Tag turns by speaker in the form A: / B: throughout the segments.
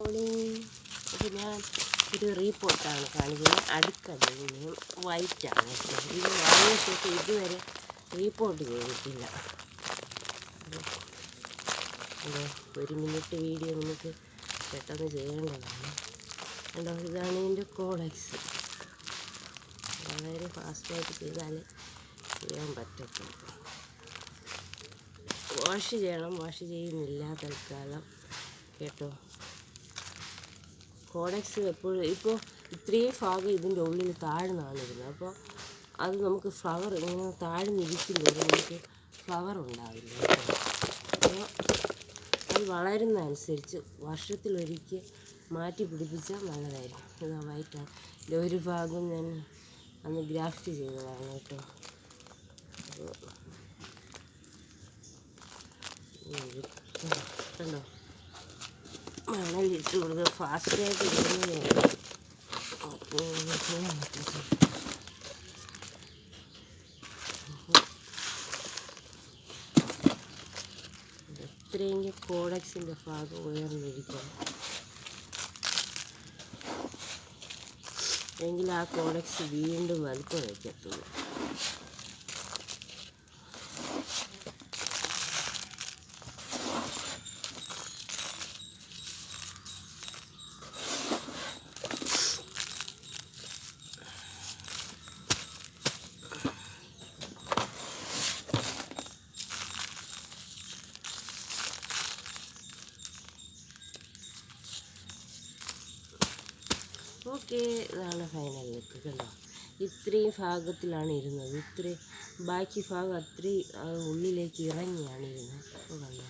A: അപ്പോൾ ഞാൻ ഒരു റീപോർട്ടാണ് കാണിക്കുന്നത്. അടുക്കലും വൈറ്റാണ് ഇത് വാങ്ങിയ ശേഷം ഇതുവരെ റീപോർട്ട് ചെയ്തിട്ടില്ല. ഇത് ഒരു മിനിറ്റ് വീഡിയോ നമുക്ക് പെട്ടെന്ന് ചെയ്യേണ്ടതാണ്. കണ്ടോ ഇതാണ് ഇതിന്റെ കോളക്സ് വളരെ ഫാസ്റ്റായിട്ട് ചെയ്താലേ ചെയ്യാൻ പറ്റത്തുള്ളൂ. വാഷ് ചെയ്യണം. വാഷ് ചെയ്യുന്നില്ല തൽക്കാലം കേട്ടോ. കോഡക്സ് എപ്പോഴും ഇപ്പോൾ ഇത്രയും ഭാഗം ഇതിന്റെ ഉള്ളിൽ താഴ്ന്നാണ് ഇരുന്നത് അപ്പോൾ അത് നമുക്ക് ഫ്ലവർ ഇങ്ങനെ താഴ്ന്നിരിക്കുമ്പോൾ നമുക്ക് ഫ്ലവർ ഉണ്ടാവില്ല അപ്പോൾ അത് വളരുന്നതനുസരിച്ച് വർഷത്തിലൊരിക്കൽ മാറ്റി പിടിപ്പിച്ചാൽ നല്ലതായിരിക്കും. ഇതാ ഇതിന്റെ ഒരു ഭാഗം ഞാൻ അന്ന് ഗ്രാഫ്റ്റ് ചെയ്തതാണ് കേട്ടോ. കണ്ടോ? മണലിട്ട് കൊടുക്കുക ഫാസ്റ്റായിട്ട് ഇടുന്നതാണ് അപ്പോൾ എത്രയെങ്കിലും കോഡക്സിന്റെ ഭാഗം ഉയർന്നിരിക്കണം എങ്കിൽ ആ കോഡക്സ് വീണ്ടും വലുപ്പം വയ്ക്കത്തുള്ളൂ. ഓക്കെ ഇതാണ് ഫൈനൽ ലുക്ക് കണ്ടോ? ഇത്രയും ഭാഗത്തിലാണ് ഇരുന്നത്. ഇത്രയും ബാക്കി ഭാഗം അത്രയും ഉള്ളിലേക്ക് ഇറങ്ങിയാണ് ഇരുന്നത്. കണ്ടോ?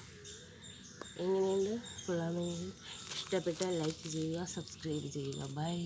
A: എങ്ങനെയുണ്ട്? കൊള്ളാമെങ്കിൽ ഇഷ്ടപ്പെട്ടാൽ ലൈക്ക് ചെയ്യുക സബ്സ്ക്രൈബ് ചെയ്യുക. ബൈ